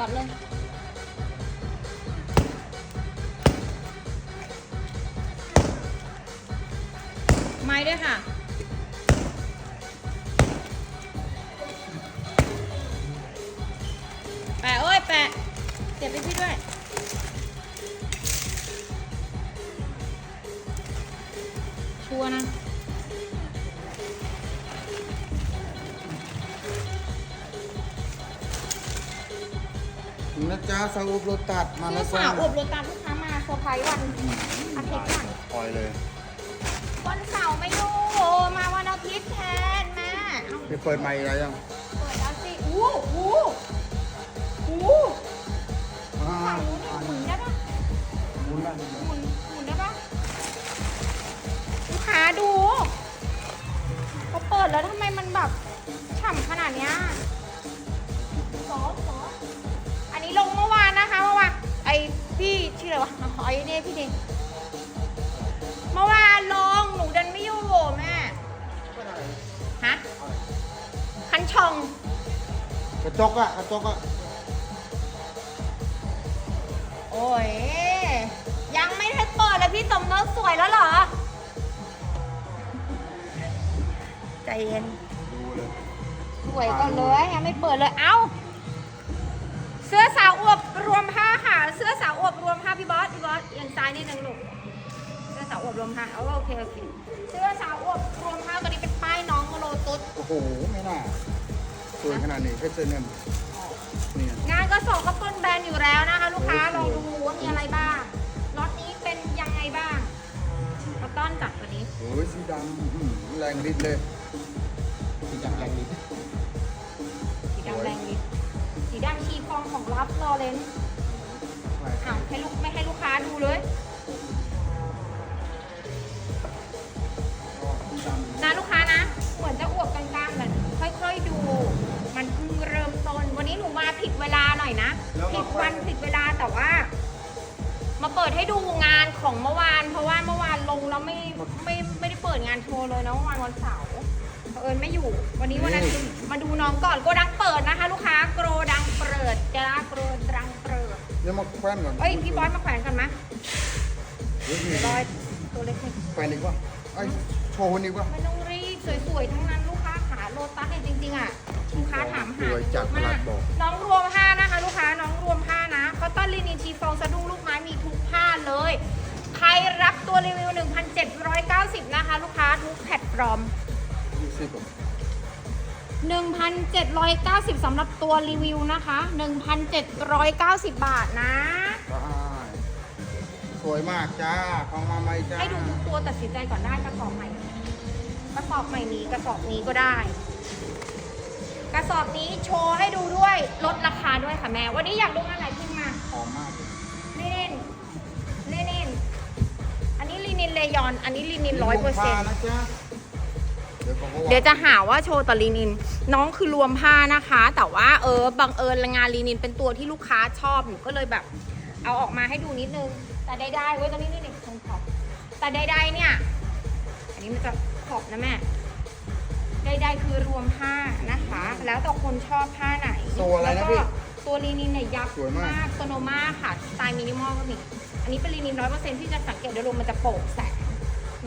ตัดเลยไม้ด้วยค่ะแปะเอ้ยแปะเสียบไปพี่ด้วยชัวนะาอุโรตัดมาแล้วพี่สาวอวบรถตามลูกค้ามาเซอร์ไพรส์วันอาทิตย์ก่อนปล่อยเลย วันเสาร์ไม่อยู่มาวันอาทิตย์แทนแม่เอาไปเปิดใหม่อะไรยัง จกอะกระจกอะโอ้ย ยังไม่ได้เปิดเลยพี่สมนกสวยแล้วเหรอ ใจเย็น ดูเลยสวยก่อนเลยยังไม่เปิดเลยเอ้า เสื้อสาวอวบรวมผ้าค่ะ เสื้อสาวอวบรวมผ้าพี่บอสพี่บอสเอียงซ้ายนิดนึงลูกเสื้อสาวอวบรวมผ้าเอาโอเคโอเค วยขนาดนี้เพชรเซเนมนี่งานกระสอบก็เปิ้ลแบรนด์อยู่แล้วนะคะ ลูกค้าลองดูว่ามีอะไรบ้างล็อตนี้เป็นยังไงบ้างกระต้อนจัดตัวนี้โอ้ยสีดำอื้อหือแรงฤทธิ์เลยสีดำแรงฤทธิ์สีดำแรงนิดสีดำชีฟองของรับลอเรนซ์อ้าวให้ลูกไม่ให้ลูกค้าดูเลย ดให้ดูงานของเมื่อวาน เพราะว่าเมื่อวานลงแล้วไม่ไม่ไม่ได้เปิดงานโชว์เลยนะเมื่อวานวันเสาร์เผอิญไม่อยู่ วันนี้วันอาทิตย์มาดูน้องก่อนโกดังเปิดนะคะ ลูกค้าโกดังเปิดจ้าโกดังเปิดเดี๋ยวมาแขวนก่อนเอ้ยพี่บอยมาแขวนกันมะเฮ้ยเดี๋ยวบอยตัวเล็กนี่แขวนอีกวะไอ้ยโชว์คนอีกวะไม่ต้องรีบสวยๆทั้งนั้นลูกค้าขาโลตัสเนี่ยจริงๆอะลูกค้าถามหาสวยจัดเยอะประหลัมาดกบอกน้องรวมผ้านะคะ ลูกค้าน้องรวมผ้านะคอตตอนลินินชีฟองสะดุ้ รรับตัวรีวิว 1,790 นะคะ ลูกค้าทุกแพลตฟอร์มยี่สิบอะ1,790สำหรับตัวรีวิวนะคะ 1,790 บาทนะ ได้สวยมากจ้าของมาใหม่จ้าให้ดูทุกตัวตัดสินใจก่อนได้กระสอบใหม่ กระสอบใหม่นี้กระสอบนี้ก็ได้ กระสอบนี้โชว์ให้ดูด้วยลดราคาด้วยค่ะแม่ วันนี้อยากดูงานไหนพิมพ์มา หอมมาก นนี้ลินินเลยอนอันนี้ลินินร้อยเปอร์เซ็นต์นะจ๊ะเดี๋ยวเขาก็ว่าเดี๋ยวจะหาว่าโชว์แต่ลินิน น้องคือรวมผ้านะคะ แต่ว่าเออบังเอิญงานลินินเป็นตัวที่ลูกค้าชอบหนูก็เลยแบบ เอาออกมาให้ดูนิดนึง แต่ใดๆเว้ยตอนนี้นี่นี่ตรงขอบแต่ใดๆเนี่ย อันนี้มันจะขอบนะแม่ใดๆคือรวมผ้านะคะ แล้วแต่คนชอบผ้าไหนตัวอะไรนะแล้วพี่ก็ตัวลีนินเนี่ยยับสวยมากโซโนมาค่ะสไตล์มินิมอลก็มี อันนี้เป็นลีนินร้อยเปอร์เซ็นต์ที่จะสังเกตโดยรวมมันจะโปร่งแสง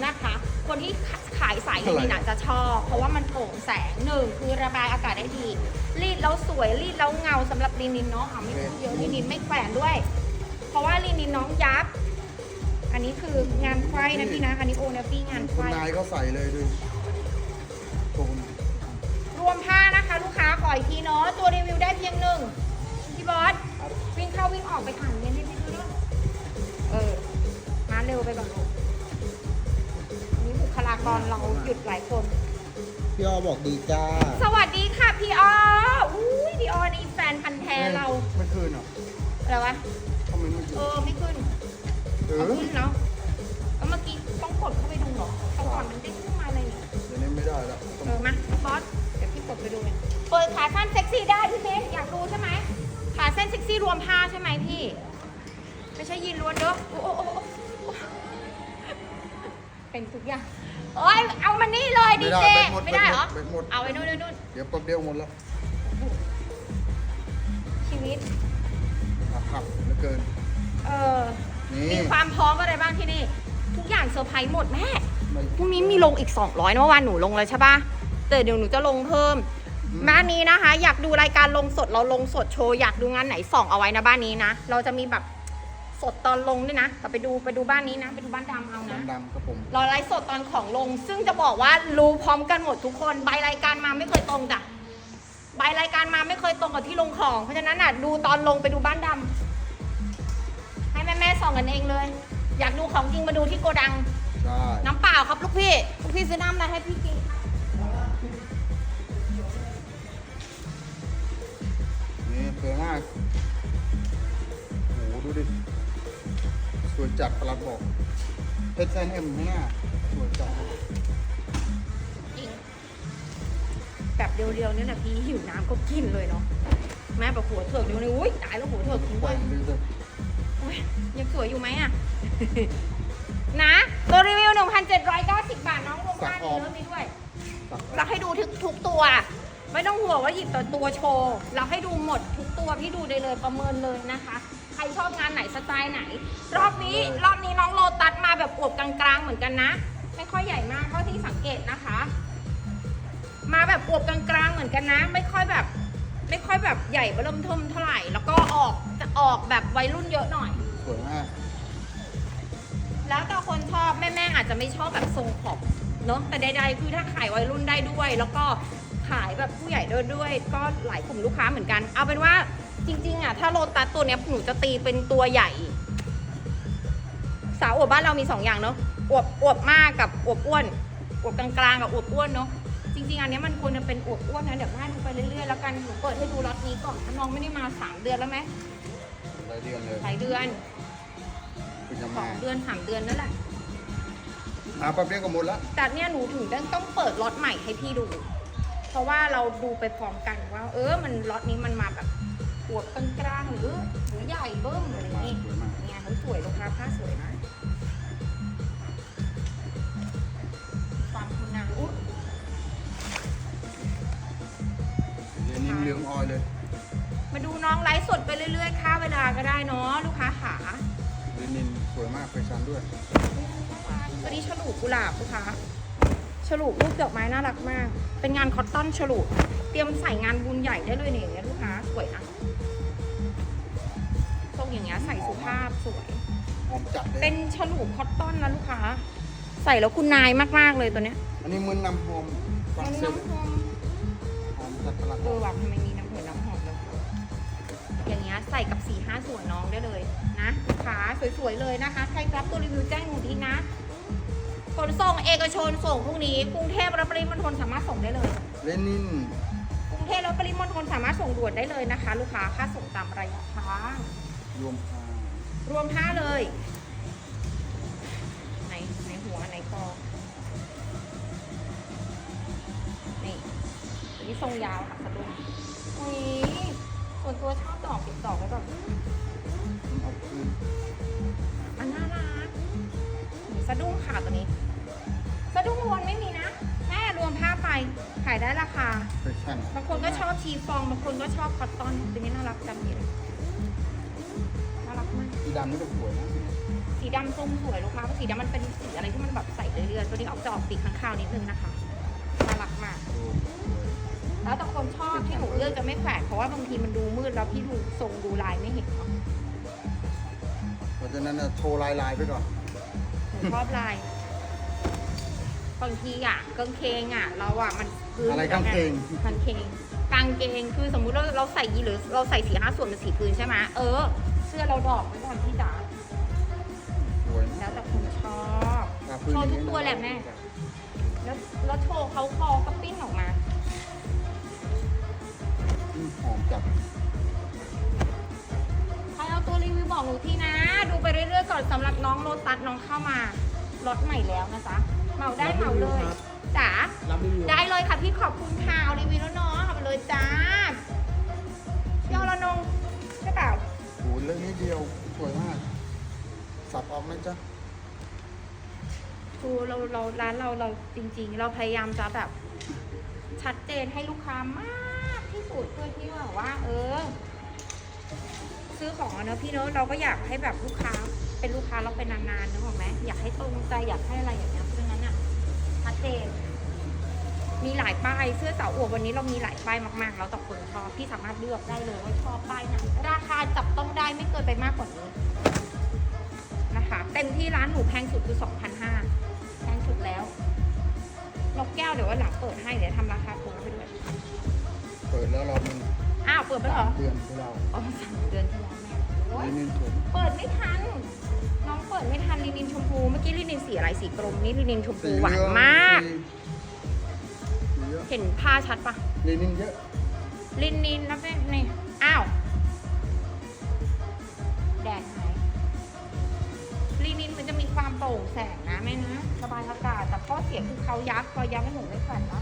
นะคะ คนที่ขายสายลีนินอาจจะชอบ เพราะว่ามันโปร่งแสงหนึ่งคือระบายอากาศได้ดี รีดแล้วสวยรีดแล้วเงาสำหรับลีนินเนาะอะไม่ต้องเยอะลีนินไม่แขวนด้วย เพราะว่าลีนินน้องยับอันนี้คืองานไขว้นะพี่นะอันนี้โอเนฟี่งานไขคุณว้นายเขาใส่เลยดูโชว์คุณรวมผ้านะคะลูกค้าขออีกทีเนาะตัวรีวิวได้เพียงหนึ่งพี่บอสวิ่งเข้าวิ่งออกไปถ่ายเงินให้พี่ดูด้วยเออมา เร็วไปก่อนลูกอันนี้บุคลากรเราหยุดหลายคน พี่อ้อบอกดีจ้า สวัสดีค่ะพี่อออุ้ยพี่ออนี่แฟนพันธ์แท้เราไม่คืนเหรออะไรวะทำไมไม่คืเอนอไม่ขึ้นเอเอาอขึ้นเนาะแล้วเมื่อกี้ต้องกดเข้าไปดูเหรอแต่ก่อนมันได้ขึ้นมาเลยนี่เดี๋ยวนี้ไม่ได้แล้วเออมาบอสเดี๋ยวพี่กดไปดูเลยเปิดขาสั้นเซ็กซี่ได้พี่เมย์อยากดูใช่ไหมขาเส้นเซ็กซี่รวมผ้าใช่ไหมพี่ ไม่ใช่ยีนล้วนเด้อโอ้โอ้โอ้โอ้ เป็นทุกอย่างโอ้ยเอามันนี่เลยดีเจไม่ได้เหรอแบตหมดเอาไว้นู่นนู่นเดี๋ยวแป๊บเดียวหมดแล้วชีวิตขับขับเหลือเกิน เออมีความพร้อมอะไรบ้างที่นี่ ทุกอย่างเซอร์ไพรส์หมดแม่พรุ่งนี้มีลงอีก 200เมื่อวานหนูลงแล้วใช่ปะแต่เดี๋ยวหนูจะลงเพิ่มบ้านนี้นะคะ อยากดูรายการลงสดเราลงสดโชว์อยากดูงานไหนส่องเอาไว้นะบ้านนี้นะ เราจะมีแบบ สดตอนลงด้วยนะ แต่ไปดูไปดูบ้านนี้นะ ไปดูบ้านดำเอานะ ดำๆครับผมเราไลฟ์สดตอนของลง ซึ่งจะบอกว่ารู้พร้อมกันหมดทุกคน ใบรายการมาไม่เคยตรงจ้ะ ใบรายการมาไม่เคยตรงกับที่ลงของ เพราะฉะนั้นอะดูตอนลงไปดูบ้านดำให้แม่แม่ๆส่องกันเองเลย อยากดูของจริงมาดูที่โกดัง ใช่น้ำเปล่าครับลูกพี่ ลูกพี่ซื้อน้ำอะไรให้พี่กินนี่สวยมาก สวยจัดประหลัดบอกเพชรแซนเอ็มข้างหน้าสวยจัดจริงแบบเรียวๆเนี่ยนะพี่หิวน้ำก็กินเลยเนาะแม่แบบหัวเถิกเดียวนี่อุ้ยตายแล้วหัวเถิกทิ้งปล่ไว้อยมันเลยอุ๊ยยังสวยอยู่ไหมอะนะตัวรีวิว 1,790 บาทน้องรวมบ้านมีเริ่มนี้ด้วยตัดเราให้ดูทุกทุกตัว ไม่ต้องห่วงว่าหยิบแต่ตัวโชว์ เราให้ดูหมดทุกตัวพี่ดูได้เลยประเมินเลยนะคะใค รชอบงานไหนสไตล์ไหน รอบนี้รอบนี้น้องโลตัสมาแบบอวบกลางๆเหมือนกันนะ ไม่ค่อยใหญ่มากเท่าที่สังเกตนะคะ มาแบบอวบกลางๆเหมือนกันนะ ไม่ค่อยแบบ ไม่ค่อยแบบใหญ่เบิ่มเทิมเท่าไหร่ แล้วก็ออกจะออกแบบวัยรุ่นเยอะหน่อย สวยมาก แล้วแต่คนชอบแม่ๆอาจจะไม่ชอบแบบทรงขอบเนาะแต่ใดๆคือถ้าขายวัยรุ่นได้ด้วย แล้วก็ขายแบบผู้ใหญ่ด้วยด้วย ก็หลายกลุ่มลูกค้าเหมือนกัน เอาเป็นว่า จริงๆอะถ้าโลตัสตัวเนี้ยหนูจะตีเป็นตัวใหญ่ สาวอวบบ้านเรามีสองอย่างเนาะอวบอวบมากกับอวบอ้วนอวบกลางๆกับอวบอ้วนเนาะจริงๆ อันเนี้ยมันควรจะเป็นอวบอ้วนนะเดี๋ยวแม่ดูไปเรื่อยๆแล้วกันหนูเปิดให้ดูล็อตนี้ก่อนถ้าน้องไม่ได้มาสามเดือนแล้วไหมหลายเดือนเลยหลายเดือนคือจะสอมางเดือนสามเดือนนั่นแหละ หาแป๊บเดียวก็หมดละแต่เนี่ยหนูถึงต้องต้องเปิดล็อตใหม่ให้พี่ดู เพราะว่าเราดูไปพร้อมกันว่า เออมันล็อตนี้มันมาแบบอ วบกลางๆหรือหรือใหญ่เบิ้มอะไรอย่างงี้สวยมากเนี่ยเขาสวยลูกค้าผ้าสวยนะความคุณนางอุ๊ยเดี๋ยวนี้เหลืองออยเลยมาดูน้องไลฟ์สดไปเรื่อยๆค่าเวลาก็ได้เนาะลูกค้าขาเดนินสวยมากไปชันด้วย ตัวนี้ฉลูกกุหลาบลูกค้า ฉลูกรูปดอกไม้น่ารักมาก เป็นงานคอตตอนฉลูกเตรียมใส่งานบุญใหญ่ได้เลยเนี่ยอย่างเงี้ยลูกค้าสวยนะทรงอย่างเงี้ยใส่สุภาพสวย หอมจัดเลยเป็นฉลูกคอตตอนนะลูกค้า ใส่แล้วคุณนายมากๆเลยตัวเนี้ยอันนี้มึนนำหอมฝรั่มังนเศสน้ำหอมหอมจัดประหลัดเออว่ะทำไมมีน้ำหัวน้ำหอมเลยอย่างเงี้ยใส่กับ4ี่ห้าส่วนน้องได้เลยนะลูกค้าสวยๆเลยนะคะ ใครรับตัวรีวิวแจ้งหนูทีนะ ขนส่งเอกชนส่งพรุ่งนี้กรุงเทพและปริมณฑลสามารถส่งได้เลย เลนินกรุงเทพและปริมณฑลสามารถส่งด่วนได้เลยนะคะ ลูกค้าค่าส่งตามระยะทางรวมพารวมค่าเลยไหนไหนหัวไหนคอนี่อันนี้ทรงยาวค่ะสะดุ้งอุ้ย ชีฟองบางคนก็ชอบคอตตอนตัวนี้น่ารักจังเลยน่ารักมาก สีดำนี่ก็สวยนะสีดำส้มสวยลูกค้าเพราะสีดำมันเป็นสีอะไรที่มันแบบใส่เรื่อยๆตัวนี้ออกจะออกสีข้างคาวนิดนึงนะคะน่ารักมาก แล้วแต่คนชอบที่หนูเลือกจะไม่แขวนเพราะว่าบางทีมันดูมืดแล้วพี่ดูทรงดูลายไม่เห็นเนาะเพราะฉะนั้นน่ะโชว์ลายลายๆไปก่อน หนูชอบลายบางทีอะกางเกงอะ เราอะมันพื้นอะไรกางเกง กางเกง กางเกงคือสมมุติเราเราใส่ยีหรือเราใส่สีห้าส่วนเป็นสีพื้นใช่ไหมเออ เสื้อเราดอกไว้ก่อนพี่จ๋าสวยนะแล้วแต่คนชอบตาพื้นโชว์อย่างทุกนี้ตัวแหละแม่แล้วแล้วโชว์เขาคอก็ปิ้นออกมาอืมหอมจัดใครเอาตัวรีวิวบอกหนูทีนะ ดูไปเรื่อยๆก่อนสำหรับน้องโลตัสน้องเข้ามาล็อตใหม่แล้วนะจ๊ะเหมาได้เหมาเลยจ๋ารับรีวิว ได้เลยค่ะพี่ขอบคุณค่ะเอารีวิวแล้วเนาะ เอาไปเลยจ้าพี่เอาละนงใช่เปล่าโอ้โหเรื่องนี้เดียวสวยมาก สับออกนะจ๊ะคือเราเราร้านเราเราจริง ๆ เราพยายามจะแบบ ชัดเจนให้ลูกค้ามากที่สุดเพื่อที่ว่าว่า เออ ซื้อของอะเนอะพี่เนอะเราก็อยากให้แบบลูกค้า เป็นลูกค้าเราเป็นนานๆนึกออกไหมอยากให้ตรงใจอยากให้อะไรอย่างเงี้ยเพราะฉะนั้นอะชัดเจน มีหลายป้ายเสื้อสาวอวบวันนี้เรามีหลายป้ายมากๆ แล้วแต่คนชอบพี่สามารถเลือกได้เลยว่าชอบป้ายไหนราคาจับต้องได้ไม่เกินไปมากกว่านี้นะคะเต็มที่ร้านหนูแพงสุดคือ2,500แพงสุดแล้วนกแก้วเดี๋ยววันหลังเปิดให้เดี๋ยวทำราคาโปรไปด้วยเปิดแล้วรอบนึงอ้าวเปิดไปเหรสาอมเดือนที่เราอ๋อสามเดือนที่แล้วแม่โอ๊ยนี่นี่สวยเปิดไม่ทันน้องเปิดไม่ทันลินินชมพูเมื่อกี้ลินินสีอะไรสีกรมนี่ลินินชมพูหวานมากสีสี เยอะเห็นผ้าชัดปะลินินเยอะลินินแล้วเป็นนี่ อ้าว แดดหายลินินมันจะมีความโปร่งแสงนะแม่นะสบายอากาศแต่ข้อเสียคือเขายับพอยับไม่หนูไม่แขวนนะ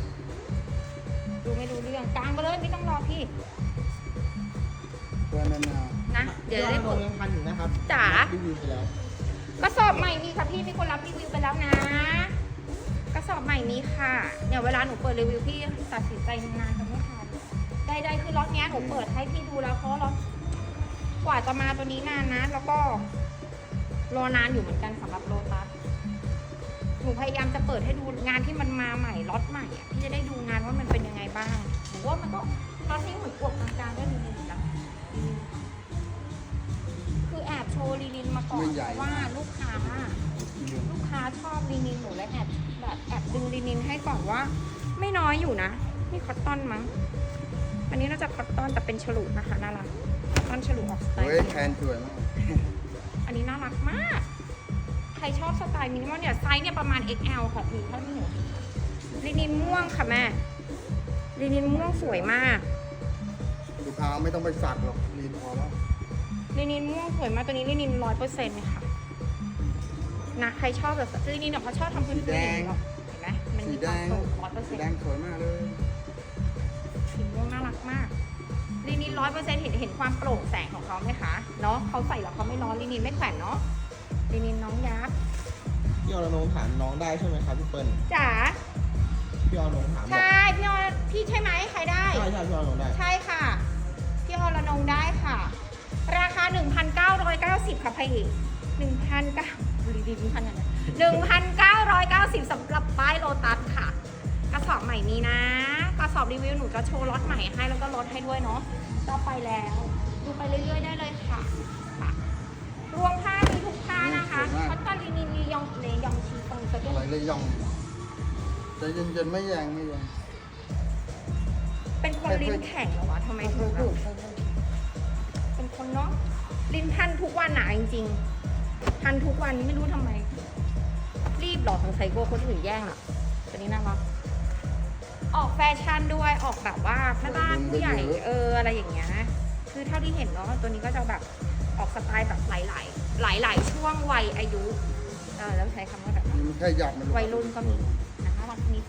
ดูไม่รู้เรื่องกลางไปเลยไม่ต้องรอพี่ตัวนั้นน่ะนะเดี๋ยวได้โลเปิดยังพันอยู่นะครับจ๋า รีวิวไปแล้ว กระสอบใหม่มีค่ะพี่มีคนรับรีวิวไปแล้วนะ กระสอบใหม่มีค่ะเนี่ยเวลาหนูเปิดรีวิวพี่ตัดสินใจนานจะไม่ทันได้ได้คือล็อตเนี้ยหนูเปิดให้พี่ดูแล้วเพราะล็อตกว่าจะมาตัวนี้นานนะ แล้วก็รอนานอยู่เหมือนกันสำหรับโลตัสหนูพยายามจะเปิดให้ดูงานที่มันมาใหม่ล็อตใหม่อะพี่จะได้ดูงานว่ามันเป็นยังไงบ้างหนูว่ามันก็ล็อตนี้เหมือนกวบกลางๆก็ดีอยู่แล้วคือแอบโชว์ลีลินมาก่อนเพราะว่าลูกค้าสีเหลืองลูกค้าชอบลีนินหนูเลยแอบแบบแอบ ดึงลีนินให้ก่อนว่า ไม่น้อยอยู่นะนี่คอตตอนมั้ง อันนี้น่าจะคอตตอนแต่เป็นฉลุนะคะน่ารักคอตตอนฉลุออกสไตล์เฮ้ยแทนสวยมาก อันนี้น่ารักมาก ใครชอบสไตล์มินิมอลเนี่ยไซส์เนี่ยประมาณ XL ค่ะพี่ถ้าพี่หนูลีนินม่วงค่ะแม่ลีนินม่วงสวยมากลูกค้าไม่ต้องไปสักหรอกลีนพอแล้วลีนินม่วงสวยมากตัวนี้ลีนินร้อยเปอร์เซ็นต์เลยค่ะนะใครชอบแบบลีนินเนี่ยเขาชอบทำพื้นๆ มมันสีมีแดความงโปร่งร้อยเปอร์สีเซ็นต์แดงสวยมากเลยสีม่วงน่ารักมากลีนินร้อยเปอร์เซ็นต์เห็นเห็นความโปร่งแสงของเขาไหมคะเนาะเขาใส่แล้วเขาไม่ร้อนลีนินไม่แขวนเนาะลีนินน้องยักษ์พี่อรนงถามน้องได้ใช่ไหมครับพี่เปิ้ลจ๋าพี่อรนงถามบอกใช่พี่ออพี่ใช่ไหมใครได้ ใช่ใช่พี่อรนงได้ ใช่ใช่ค่ะพี่อรนงได้ค่ะ ราคา 1,990 ค่ะพี่ 1,900ดีดีพันกัน1,990สำหรับป้ายโลตัสค่ะ กระสอบใหม่นี้นะ กระสอบรีวิวหนูจะโชว์ล็อตใหม่ให้แล้วก็ลดให้ด้วยเนาะต่อไปแล้ว ดูไปเรื่อยๆได้เลยค่ะค่ะ รวมผ้ามีทุกผ้านะคะคอตตอนลินินลียองเลยองชีตรงกระดุอะไรมเลยย่องใจเย็นๆไม่แยงไม่แยงเป็นคนลิ้นแข็งเหรอวะทำไมถึงแบบเป็นคนเนาะลิ้นพันทุกวันอะจริงๆ พันทุกวันไม่รู้ทำไม รีบหรอของไซโก้คนอื่นแย่งอะตัวนี้น่ารักออกแฟชั่นด้วยออกแบบว่าแม่บ้านผู้ใหญ่เอออะไรอย่างเงี้ยคือเท่าที่เห็นเนาะตัวนี้ก็จะแบบออกสไตล์แบบหลายๆหลายๆช่วงวัยอายุเออแล้วใช้คำว่าแบบมันแค่หยับมันวัยรุ่นก็มีนะน่ารักนิด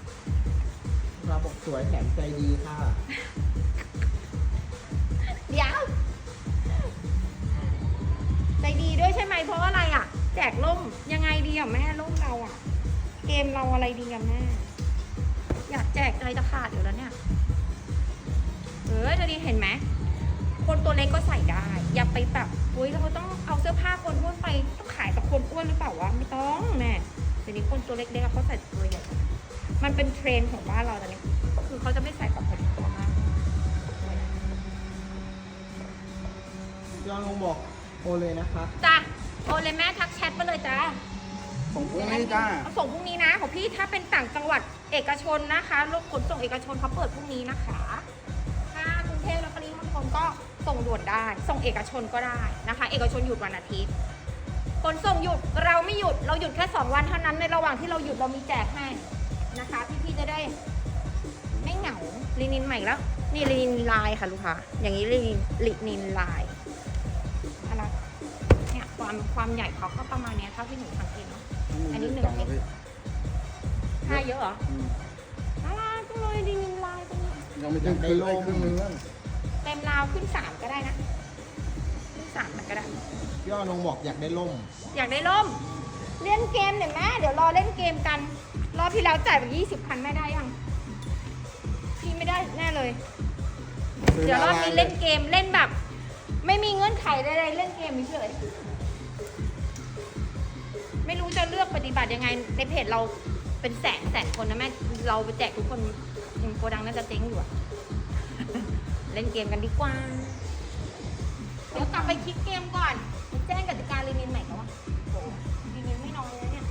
ครับบอกสวยแถมใจดีค่ะเดี๋ยว ใจดีด้วยใช่ไหมเพราะอะไรอะ แจกล่มยังไงดีอะแม่ล่มเราอะ เกมเราอะไรดีอะแม่ อยากแจกใจจะขาดอยู่แล้วเนี่ยเออจะดีเห็นไหมคนตัวเล็กก็ใส่ได้ อย่าไปแบบอุ้ยเราต้องเอาเสื้อผ้าคนอ้วนไปต้องขายกับคนอ้วนหรือเปล่าวะไม่ต้องแม่เดี๋ยวนี้คนตัวเล็กๆเขาใส่ตัวใหญ่มันเป็นเทรนด์ของบ้านเราตอนนี้คือเขาจะไม่ใส่กับคนตัวมากพี่อนงบอก โอเลยนะคะจ้ะโทรเลยแม่ทักแชทมาเลยจ้าส่งพวกนี้จ้าเอาส่งพรุ่งนี้นะของพี่ถ้าเป็นต่างจังหวัดเอกชนนะคะรถขนส่งเอกชนเขาเปิดพรุ่งนี้นะคะ ถ้ากรุงเทพและปริมณฑลก็ส่งด่วนได้ ส่งเอกชนก็ได้นะคะ เอกชนหยุดวันอาทิตย์ขนส่งหยุดเราไม่หยุดเราหยุดแค่สองวันเท่านั้นในระหว่างที่เราหยุดเรามีแจกให้นะคะ พี่ๆจะได้ ไม่เหงาลินินใหม่แล้ว นี่ลินินลายค่ะลูกค้าอย่างนี้ลินินลินินลายน่ารักเนี่ย ความความใหญ่เขาก็ประมาณเนี้ยเท่าที่หนูสังเกตเนาะ อันนี้หนึ่งจัแล้วพี่ผ้าเยอะเหรออืมน่ารักจังเลยลินินลายตรงนี้ยังไม่ถึงครึ่งไอ้ครึ่งนึงนั่นเต็มราวขึ้นสามก็ได้นะขึ้นสามมันก็ได้ พี่อรนงบอกอยากได้ล่มอยากได้ร่ม เล่นเกมเดี๋ยวแม่เดี๋ยวรอเล่นเกมกัน รอบที่แล้วจ่ายไปยี่สิบพันแม่ได้ยัง พี่ไม่ได้แน่เลย เดี๋ยวรอบนี้เล่นเกมเล่นแบบ ไม่มีเงื่อนไขใดๆเล่นเกมเฉย ไม่รู้จะเลือกปฏิบัติยังไงในเพจเราเป็นแสนแสนคนนะแม่เราไปแจกทุกคนอืมโกดังน่าจะเจ๊งอยู่อะเล่นเกมกันดีกว่า เดี๋ยวกลับไปคิดเกมก่อนแจ้งกติกาลีนินใหม่เขาว่าลีนินไม่น้อยเลยเนี่ย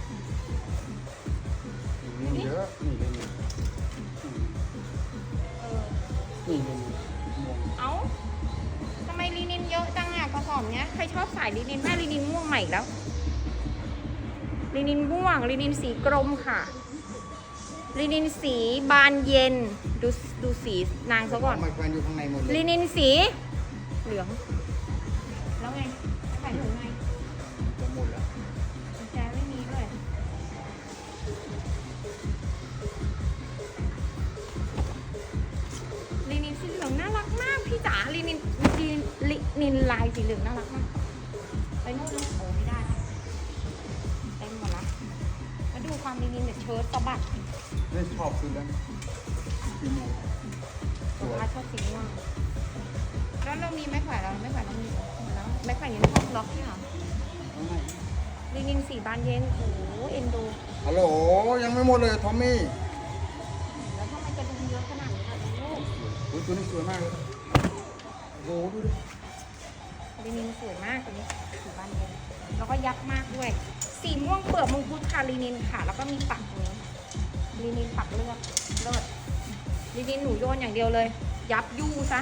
นี่เยอะนี่เลยนี่เออนี่เลยเอ้าทำไมลีนินเยอะจังอะกระสอบเนี้ยใครชอบสายลีนินแม่ลีนินม่วงใหม่แล้ว ลีนินม่วงลีนินสีกรมค่ะลีนินสีบานเย็น ดูดูสีนางซะก่อนไมแควนอยู่ข้างในหมดเลยลีนินสีเหลือง มีไม้แขวนเราไม่แขวนเรามีแล้วไม้แขวนยังชอบล็อกที่หรอเอาไงลีนินสีบานเย็นโอ้โหเอ็นดูฮัลโหลยังไม่หมดเลยทอมมี่แล้วทำไมกระดุมเยอะขนาดนี้ล่ะลูกโอ้ยตัวนี้สวยมากเลยโอ้โหดูดิลีนินสวยมากตัวนี้สีบานเย็นแล้วก็ยับมากด้วย สีม่วงเปลือกมังคุดค่ะลีนินค่ะ แล้วก็มีปักตรงนี้ลีนินปักเลือดเลิศลีนินหนูโยนอย่างเดียวเลย ยับยู่ซะ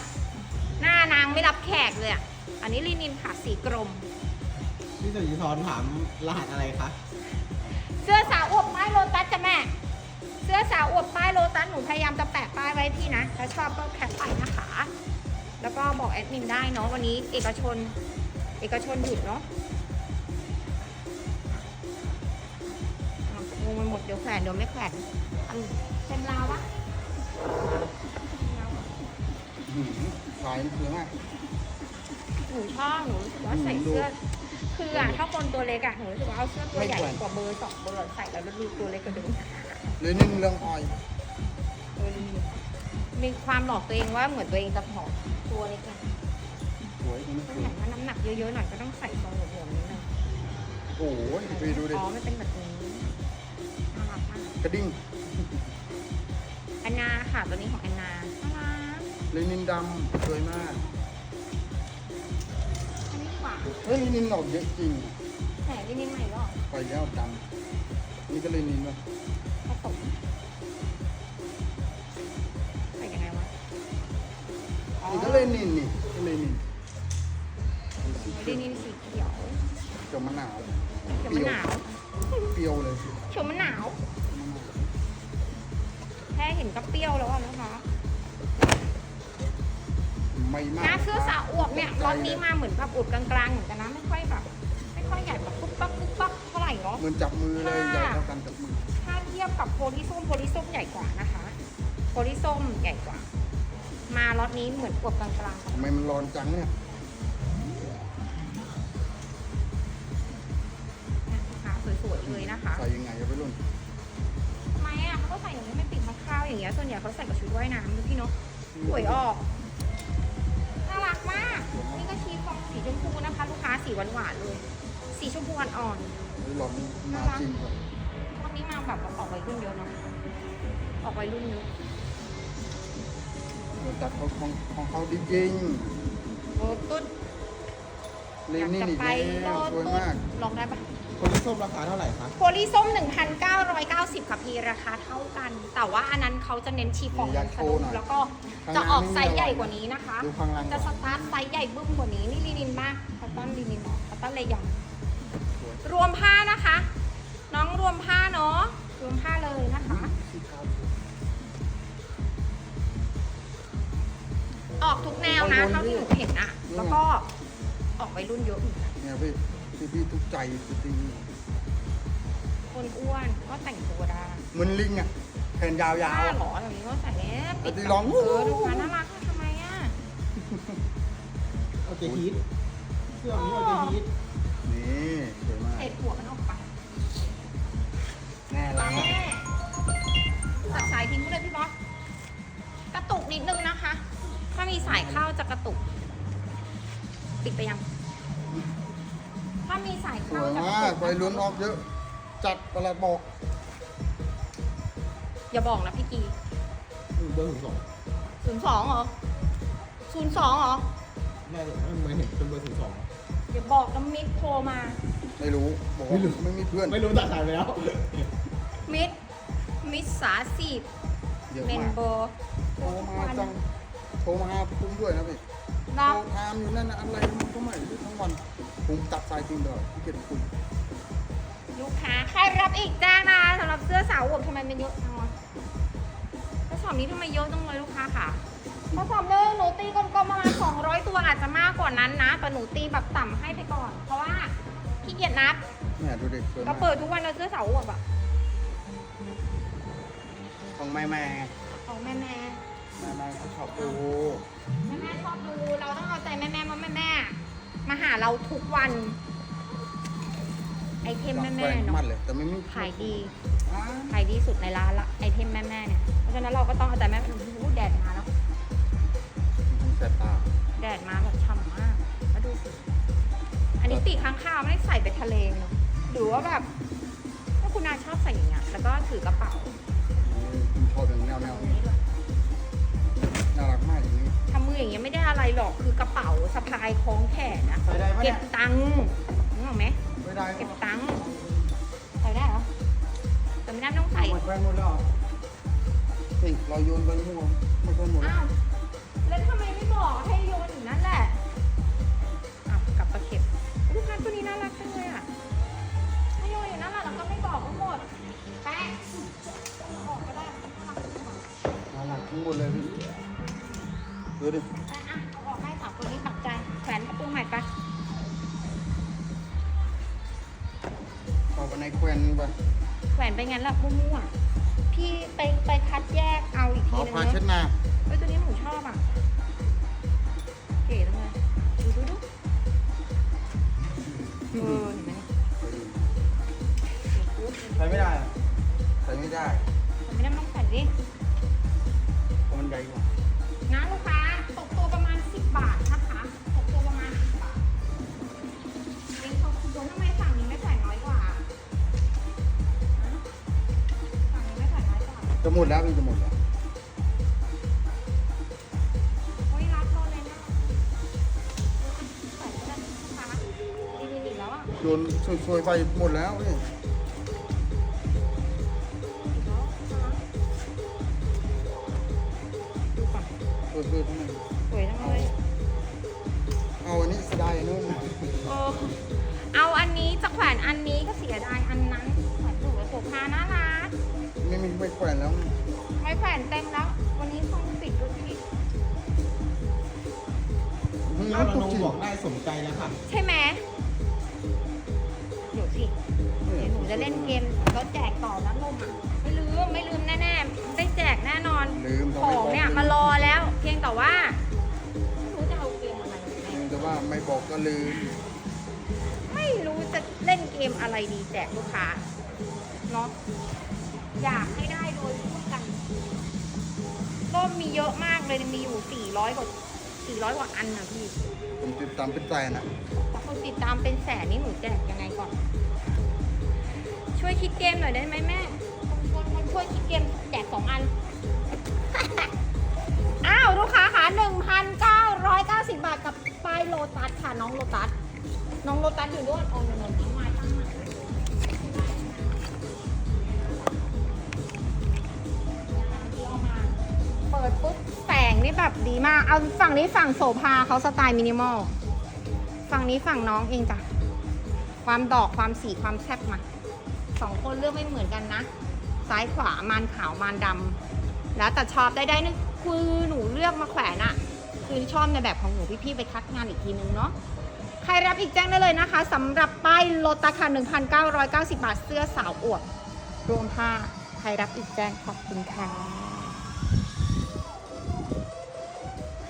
หน้านางไม่รับแขกเลยอะ อันนี้ลีนินค่ะสีกรม พี่สุริธรถามรหัสอะไรคะ เสื้อสาวอวบป้ายโลตัสจ้ะแม่ เสื้อสาวอวบป้ายโลตัสหนูพยายามจะแปะป้ายไว้ให้พี่นะ ถ้าชอบก็แคปไปนะคะ แล้วก็บอกแอดมินได้เนาะวันนี้เอกชน เอกชนหยุดเนาะอะงงไปหมดเดี๋ยวแขวนเดี๋ยวไม่แขวนอันเต็มราวปะอื้อ หือลายมันสวยมาก หนูชอบหนูรู้สึกว่าใส่เสื้อ คืออะถ้าคนตัวเล็กอะหนูรู้สึกว่าเอาเสื้อตัวใหญ่ไม่แขวนกว่าเบอร์สองเบอร์ใส่แล้วดูตัวเล็กกว่าเดิมเลยนึ่งเรื่องออย เออมีความหลอกตัวเองว่าเหมือนตัวเองจะผอมตัวเล็กอะสวยตันสถ้าวยห็นว่าน้ำหนักเยอะๆหน่อยก็ต้องใส่ทรงหลวมๆนิดนึงโอ้โหไปดูดิ อ๋อมันเป็นแบบนี้น่ารักมากกระดิ่ง แอนนาค่ะตัวนี้ของแอนนาน่า ลยนินดำสวยมาก อันนี้ขวาเฮ้ยลินินออกเยอะจริงแหมลินินใหม่หรอไปแล้วดำนี่ก็เลยนินวะผสมใส่ยังไงวะอ๋อนี่ก็เลยนินนี่ก็เลยนินดูสิลินินสีเขียวเขียวมะนาวเขียวมะนาวเปรี้ยวเลยสิเขียวมะนาว แค่เห็นก็เปรี้ยวแล้วอะนะคะ ไม่มากหน้าเสื้อสาวอวบเนี่ยรอบนี้มาเหมือนแบบอุดกลางๆเหมือนกันนะไม่ค่อยแบบไม่ค่อยใหญ่แบบปุ๊บปั๊บปุ๊บปั๊บเท่าไหร่เนาะเหมือนจับมือเลยค่ะใหญ่เท่ากันจับมือถ้าเทียบกับโพลิส้มโพลิส้มใหญ่กว่านะคะโพลิส้มใหญ่กว่า มาล็อตนี้เหมือนอวบกลางๆทำไมมันร้อนจังเนี่ยนะคะสวยๆเลยนะคะใส่ยังไงอะไปรุ่นทำไมอะเขาก็ใส่อย่างนี้ไม่ปิดมะข้าวอย่างเงี้ยส่วนใหญ่เขาใส่กับชุดว่ายน้ำดูพี่เนาะสวยออก สีชมพูนะคะลูกค้าสีหวานๆเลย สีชมพูอ่อนๆหรือหลอดมาจริงครับวันนี้มาแบบออกวัยรุ่นเยอะเนาะออกวัยรุ่นเยอะรสจัดของของของเขาดีจริงโรตุ๊ดเลอยากนี่จะนี่ไปแล้โรวสวยตุ๊ดมาก ลองได้ปะคนที่ ส้มราคาเท่าไหร่คะโพลีส้ม 1,990 ค่ะพี่ราคาเท่ากัน แต่ว่าอันนั้นเขาจะเน้นชีฟองอยากโชว์หน่อยแล้วก็จะออกไซส์ใหญ่กว่านี้นะคะดูข้างล่างจะสตาร์ทไซส์ใหญ่บึ้มกว่านี้นี่ลีนินมากคอตตอนลีนินคอตตอนเลยองสวยรวมผ้านะคะ น้องรวมผ้าเนาะรวมผ้าเลยนะคะสีขาวออกทุกแนวนะเท่าที่หนูเห็นอะแล้วก็ออกวัยรุ่นเยอะเหมือนกันเนี่ยพี่พี่พี่ทุกใจจริง คนอ้วนก็แต่งตัวได้เหมือนลิงอะแขนยาวบ้าๆอะเหรอแบบนี้ก็ใส่เนี่ยปิดแต่ที่กับร้อง เออดูค่ะน่ารักอะทำไมอะโอเคฮีทเสื้อนี้โอเคฮีทนี่สวยมากเศษหัวมันออกไปแน่ลังแม่ตัดสายทิ้งไปเลยพี่บอสกระตุกนิดนึงนะคะ ถ้ามีสายเข้าจะกระตุก ปิดไปยัง ถ้ามีสายสเข้าวยจะกระมากตุกใบล้วนออกเยอะ จัดประหลัดบอกอย่าบอกนะพี่กีเบอร์ถึงสองศูนย์สองเหรอศูนย์สองเหรอแม่เหมือนเห็นเป็นเบอร์ถึงสองอย่าบอกนะมิดโทรมา ไม่รู้บอกว่าไม่มีเพื่อนไม่รู้ตัดสายไปแล้ว มิดมิดสาสีบเยอะเมนมากเบอร์โทรมาจังโทรมาหาคุ้มด้วยนะพี่โทเรารถามอยู่นั่นนะอะไรมันก็ไม่รู้ทั้งวันผมตัดสายจริงเลยพี่เกียรติคุณ ลูกค้าใครรับอีกจ้างนะสำหรับเสื้อสาวอวบทำไมมันเยอะจังวะกระสอบนี้ทำไมเยอะจังเลยลูกค้าค่ะกระสอบหนึงหนูตีกลมๆประมาณ200 ตัวอาจจะมากกว่านั้นนะแต่หนูตีแบบต่ำให้ไปก่อน เพราะว่าขี้เกียจนับแม่ดูเด็กสวยก็มากเปิดทุกวันแล้วเสื้อสาวอวบอะของแม่แม่ของแม่แม่แม่แม่เขาชอบดูแม่แม่ชอบดูเราต้องเอาใจแม่แม่มาแม่แม่มาหาเราทุกวัน ไอเทมแม่แม่มัเนาะดเลยแต่ไม่มีขายดีอ่าขายดีสุดในร้านละไอเทมแม่แม่เนี่ยเพราะฉะนั้นเราก็ต้องเอาใจแม่พูดแดดมาแล้วมันแสบตาแดดมาแบบฉ่ำมากแล้วดูสิอันนี้ตีค้างคาวไม่ได้ใส่ไปทะเลเนาะหรือว่าแบบถ้าคุณนาชอบใส่อย่างเงี้ยแล้วก็ถือกระเป๋าคุณชอบอย่างแนวแนวตรงนี้ด้วยน่ารักมากอย่างนี้ทำมืออย่างเงี้ยไม่ได้อะไรหรอกคือกระเป๋าสะพายคล้องแขนนะใส่ได้ไหมเก็เนี่บยตังค์นึกออกไหม ไม่ได้เก็บตังค์ใส่ได้เหรอแต่ไม่ได้ต้องใส่หมดไปหมดแล้วเฮ้ยเราโยนไปมั่วไม่ค่อยหมดอ้าวแล้วทำไมไม่บอกให้โยนอยู่นั่นแหละอ้าวกลับตะเข็บลูกค้าตัวนี้น่ารักจังเลยอะให้โยนอยู่นั่นแหละแล้วก็ไม่บอกก็หมดแป๊ะเอาออกก็ได้น่ารักจังเลยน่ารักทั้งหมดเลยพี่ดูดิ ในแควนไปแขวนไปงั้นแหละมั่วๆพี่ไปไปคัดแยกเอาอีกทีเอานึงผ้าเนเช็ดอะหน้าเฮ้ยตัวนี้หนูชอบอะ เก๋จังเลยดูดูดูเออเห็นไหมเนี่ยใช้ไม่ได้ใส่ไม่ได้แต่ไม่ได้ มดแล้วพี่จะหมดแล้วโอ้ยรักเราเลยนะใส่ก็ได้นะคะดีๆแล้วอะโยนช่วยๆไปหมดแล้วนี่ดู ถ้าตุน้กองจีบอกได้สมใจแล้วค่ะ ใช่ไหมเดี๋ยวสิเดี๋ยวหนูจะเล่นเกมแล้วแจกต่อนะนมอะไม่ลืมไม่ลืมแน่ๆได้แจกแน่นอนลืมของเนี่ยมารอแล้ว เพียงแต่ว่าไม่รู้จะเอาเกมอะไรแน่แต่ว่าไม่บอกก็ลืมไม่รู้จะเล่นเกมอะไรดีแจกลูกค้าเนาะอยากให้ได้โดยพูดกันก็มีเยอะมากเลยมีอยู่400กว่า 400กว่าอันนะพี่ผมติดตามเป็นแสนอะแต่คนติดตามเป็นแสนนี่หนูแจกยังไงก่อน ช่วยคิดเกมหน่อยได้ไหมแม่คนคนคนช่วยคิดเกมแจกสองอัน อ้าวลูกค้าค่ะ1,990 บาทกับป้ายโลตัสค่ะน้องโลตัส น้องโลตัสอยู่ด้วยเอาเงินน้องมาตั้งมาเอา เปิดปุ๊บแสงนี่แบบดีมาก เอาฝั่งนี้ฝั่งโสภาเขาสไตล์มินิมอล ฝั่งนี้ฝั่งน้องเองจ้ะ ความดอกความสีความแซ่บมาสองคนเลือกไม่เหมือนกันนะ ซ้ายขวามานขาวมานดำ แล้วแต่ชอบได้ได้นึกคือหนูเลือกมาแขวนอะคือชอบในแบบของหนูพี่ๆไปคัดงานอีกทีนึงเนาะใครรับอีกแจ้งได้เลยนะคะสำหรับป้ายลดราคา1,990 บาทเสื้อสาวอวบรวมผ้าใครรับอีกแจ้งขอบคุณค่ะ